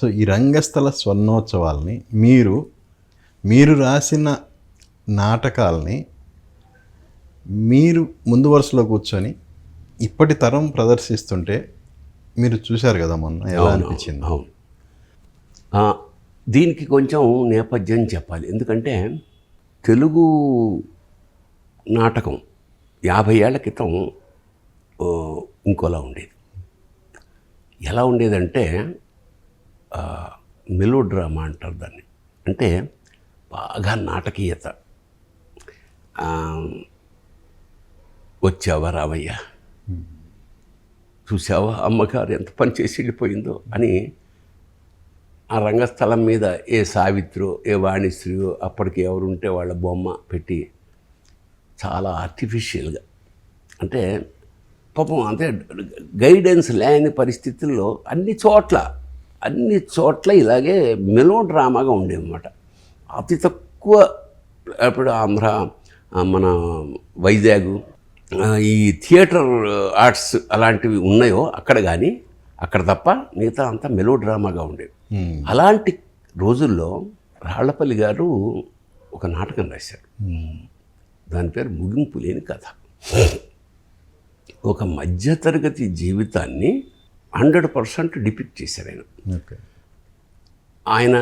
So ఈ రంగస్థల స్వర్ణోత్సవాల్ని మీరు మీరు రాసిన నాటకాల్ని మీరు ముందు వరుసలో కూర్చొని ఇప్పటి తరం ప్రదర్శిస్తుంటే మీరు చూశారు కదా మొన్న ఎలా అనిపించింది? అవును. దీనికి కొంచెం నేపథ్యం చెప్పాలి. ఎందుకంటే తెలుగు నాటకం యాభై ఏళ్ళ క్రితం ఇంకోలా ఉండేది. ఎలా ఉండేదంటే మెలో డ్రామా అంటారు దాన్ని. అంటే బాగా నాటకీయత. వచ్చావా రావయ్యా? చూసావా అమ్మగారు ఎంత పని చేసి వెళ్ళిపోయిందో అని ఆ రంగస్థలం మీద ఏ సావిత్రో ఏ వాణిశ్రీయో అప్పటికి ఎవరుంటే వాళ్ళ బొమ్మ పెట్టి చాలా ఆర్టిఫిషియల్గా అంటే పాపం అంటే గైడెన్స్ లేని పరిస్థితుల్లో అన్ని చోట్ల అన్ని చోట్ల ఇలాగే మెలో డ్రామాగా ఉండేవన్నమాట. అతి తక్కువ ఇప్పుడు ఆంధ్ర మన వైజాగ్ ఈ థియేటర్ ఆర్ట్స్ అలాంటివి ఉన్నాయో అక్కడ కానీ అక్కడ తప్ప మిగతా అంతా మెలో డ్రామాగా ఉండేవి. అలాంటి రోజుల్లో రాళ్ళపల్లి గారు ఒక నాటకం రాశారు. దాని పేరు ముగింపు లేని కథ. ఒక మధ్యతరగతి జీవితాన్ని హండ్రెడ్ పర్సెంట్ డిపిక్ట్ చేశారు ఆయన. ఆయన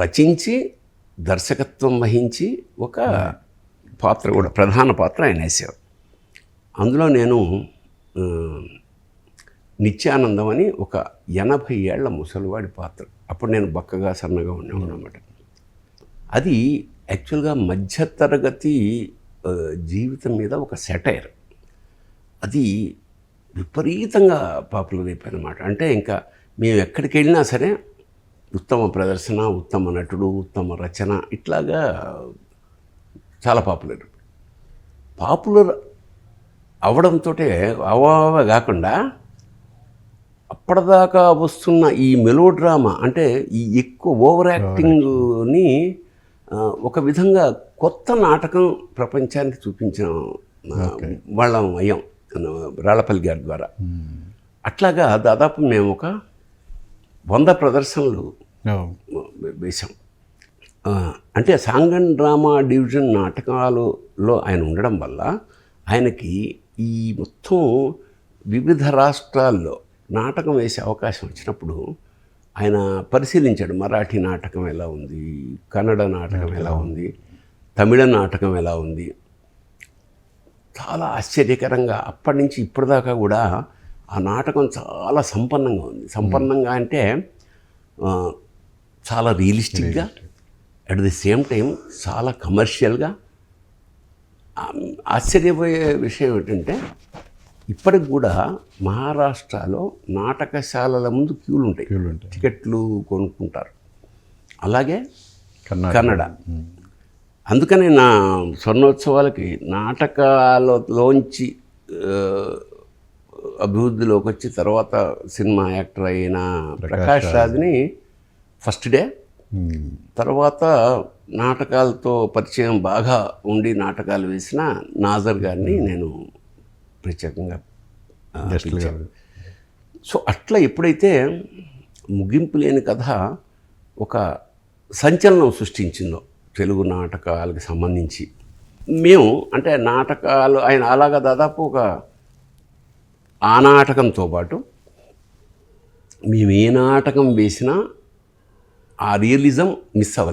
రచించి దర్శకత్వం వహించి ఒక పాత్ర కూడా ప్రధాన పాత్ర ఆయన వేశారు. అందులో నేను నిత్యానందం అని ఒక ఎనభై ఏళ్ళ ముసలివాడి పాత్ర. అప్పుడు నేను బక్కగా సన్నగా ఉండేవాడు అనమాట అది యాక్చువల్గా మధ్యతరగతి జీవితం మీద ఒక సెటైర్. అది విపరీతంగా పాపులర్ అయిపోయినమాట అంటే ఇంకా మేము ఎక్కడికి వెళ్ళినా సరే ఉత్తమ ప్రదర్శన ఉత్తమ నటుడు ఉత్తమ రచన ఇట్లాగా చాలా పాపులర్. పాపులర్ అవడంతో అవవ కాకుండా అప్పటిదాకా వస్తున్న ఈ మెలో డ్రామా అంటే ఈ ఎక్కువ ఓవర్ యాక్టింగ్ని ఒక విధంగా కొత్త నాటకం ప్రపంచానికి చూపించిన వాళ్ళం అయ్యాం రాళ్ళపల్లి గారి ద్వారా. అట్లాగా దాదాపు మేము ఒక వంద ప్రదర్శనలు. వేశాం. అంటే సాంగన్ డ్రామా డివిజన్ నాటకాలలో ఆయన ఉండడం వల్ల ఆయనకి ఈ మొత్తం వివిధ రాష్ట్రాల్లో నాటకం వేసే అవకాశం వచ్చినప్పుడు ఆయన పరిశీలించాడు. మరాఠీ నాటకం ఎలా ఉంది? కన్నడ నాటకం ఎలా ఉంది? తమిళ నాటకం ఎలా ఉంది? చాలా ఆశ్చర్యకరంగా అప్పటి నుంచి ఇప్పటిదాకా కూడా ఆ నాటకం చాలా సంపన్నంగా ఉంది. సంపన్నంగా అంటే చాలా రియలిస్టిక్గా అట్ ది సేమ్ టైం చాలా కమర్షియల్గా. ఆశ్చర్యపోయే విషయం ఏంటంటే ఇప్పటికి కూడా మహారాష్ట్రలో నాటకశాలల ముందు క్యూలు ఉంటాయి క్యూలు ఉంటాయి. టికెట్లు కొనుక్కుంటారు. అలాగే కన్నడ. అందుకనే నా స్వర్ణోత్సవాలకి నాటకాలలోంచి అభివృద్ధిలోకి వచ్చి తర్వాత సినిమా యాక్టర్ అయిన ప్రకాష్ రాజ్ని ఫస్ట్ డే. తర్వాత నాటకాలతో పరిచయం బాగా ఉండి నాటకాలు వేసిన నాజర్ గారిని నేను ప్రత్యేకంగా సో అట్లా ఎప్పుడైతే ముగింపు లేని కథ ఒక సంచలనం సృష్టించిందో తెలుగు నాటకాలకు సంబంధించి. మేము అంటే నాటకాలు ఆయన అలాగా దాదాపు ఒక ఆ నాటకంతో పాటు మేము ఏ నాటకం వేసినా ఆ రియలిజం మిస్ అవ్వలేదు.